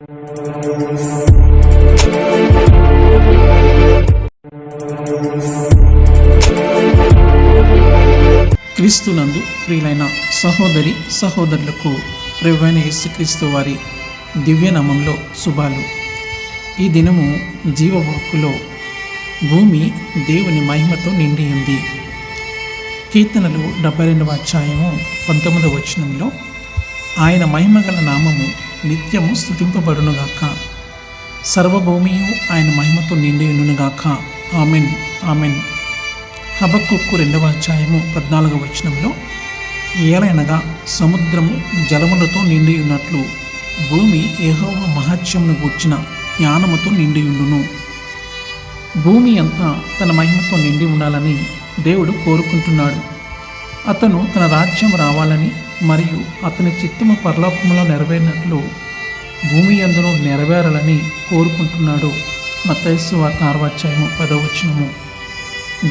క్రీస్తునందు ప్రియులైన సహోదరి సహోదరులకు ప్రభువైన యేసుక్రీస్తు వారి దివ్యనామంలో శుభాలు. ఈ దినము జీవవాక్కులో భూమి దేవుని మహిమతో నిండి ఉంది. కీర్తనలు డెబ్బై రెండవ అధ్యాయము పంతొమ్మిదవ వచనంలో ఆయన మహిమగల నామము నిత్యము స్థుతింపబడునుగాక. సర్వభూమియు ఆయన మహిమతో నిండియునుగాక ఆమెన్ ఆమెన్. హబక్కు రెండవ అధ్యాయము పద్నాలుగవ వచనంలో ఏలైనగా సముద్రము జలములతో నిండి ఉన్నట్లు భూమి ఏహోవ మహత్యమును గూర్చిన జ్ఞానముతో నిండియుండును భూమి అంతా తన మహిమతో నిండి ఉండాలని దేవుడు కోరుకుంటున్నాడు. అతను తన రాజ్యం రావాలని మరియు అతని చిత్తము పరలోకములో నెరవేరినట్లు భూమి అందరూ నెరవేరాలని కోరుకుంటున్నాడు. మత్తయస్సు వార్త ఆరవచ్చాయము పదవచనము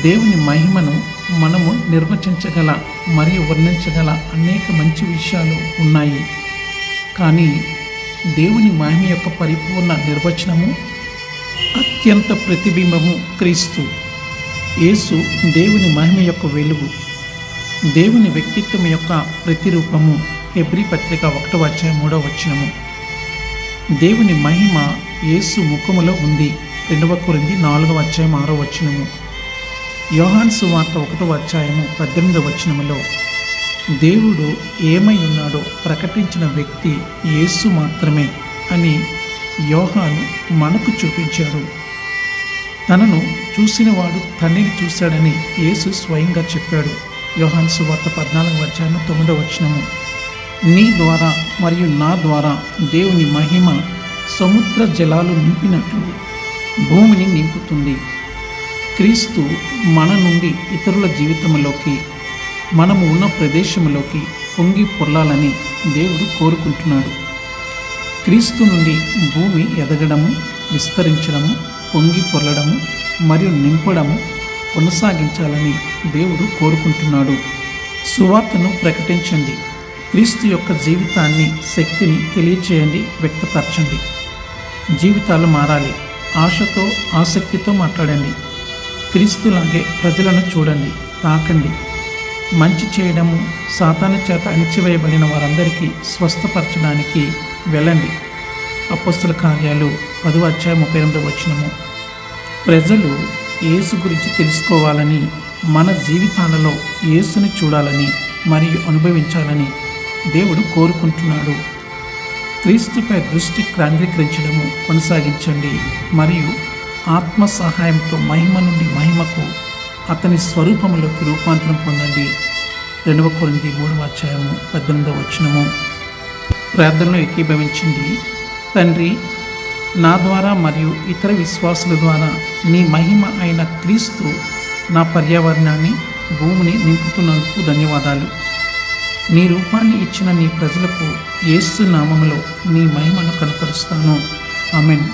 దేవుని మహిమను మనము నిర్వచించగల మరియు వర్ణించగల అనేక మంచి విషయాలు ఉన్నాయి. కానీ దేవుని మహిమ యొక్క పరిపూర్ణ నిర్వచనము అత్యంత ప్రతిబింబము క్రీస్తు. యేసు దేవుని మహిమ యొక్క వెలుగు. దేవుని వ్యక్తిత్వం యొక్క ప్రతిరూపము. హెబ్రి పత్రిక ఒకటవ అధ్యాయం మూడవ వచనము. దేవుని మహిమ యేసు ముఖములో ఉంది. రెండవ కొరింది నాలుగవ అధ్యాయం ఆరో వచనము. యోహాన్ సువార్త ఒకటవ అధ్యాయము పద్దెనిమిదవ వచనములో దేవుడు ఏమై ఉన్నాడో ప్రకటించిన వ్యక్తి యేసు మాత్రమే అని యోహాను మనకు చూపించాడు. తనను చూసినవాడు తండ్రిని చూశాడని యేసు స్వయంగా చెప్పాడు. యోహాన్ సువార్త పద్నాలుగు వచ్చాను తొమ్మిదవ వచనము. నీ ద్వారా మరియు నా ద్వారా దేవుని మహిమ సముద్ర జలాలు నింపినట్లు భూమిని నింపుతుంది. క్రీస్తు మన నుండి ఇతరుల జీవితంలోకి మనము ఉన్న ప్రదేశంలోకి పొంగి పొర్లాలని దేవుడు కోరుకుంటున్నాడు. క్రీస్తు నుండి భూమి ఎదగడము విస్తరించడము పొంగి పొర్లడము మరియు నింపడము కొనసాగించాలని దేవుడు కోరుకుంటున్నాడు. సువార్తను ప్రకటించండి. క్రీస్తు యొక్క జీవితాన్ని శక్తిని తెలియచేయండి వ్యక్తపరచండి. జీవితాలు మారాలి. ఆశతో ఆసక్తితో మాట్లాడండి. క్రీస్తులాగే ప్రజలను చూడండి తాకండి. మంచి చేయడము సాతాను చేత అణిచివేయబడిన వారందరికీ స్వస్థపరచడానికి వెళ్ళండి. అపస్తుల కార్యాలు పదవ అధ్యాయం ముప్పై ఎనిమిది వచ్చినము ప్రజలు యేసు గురించి తెలుసుకోవాలని మన జీవితాలలో యేసుని చూడాలని మరియు అనుభవించాలని దేవుడు కోరుకుంటున్నాడు. క్రీస్తుపై దృష్టి కేంద్రీకరించడము కొనసాగించండి. మరియు ఆత్మ సహాయంతో మహిమ నుండి మహిమకు అతని స్వరూపములోకి రూపాంతరం పొందండి. రెండవ కొరింది మూడవ అధ్యాయము పద్దెనిమిదవ వచనము. ప్రార్థనలో ఏకీభవించండి. తండ్రి నా ద్వారా మరియు ఇతర విశ్వాసుల ద్వారా నీ మహిమ అయిన క్రీస్తు నా పర్యావరణాన్ని భూమిని నింపుతున్నందుకు ధన్యవాదాలు. నీ రూపాన్ని ఇచ్చిన నీ ప్రజలకు ఏసు నామములో నీ మహిమను కనపరుస్తాను. ఆమెన్.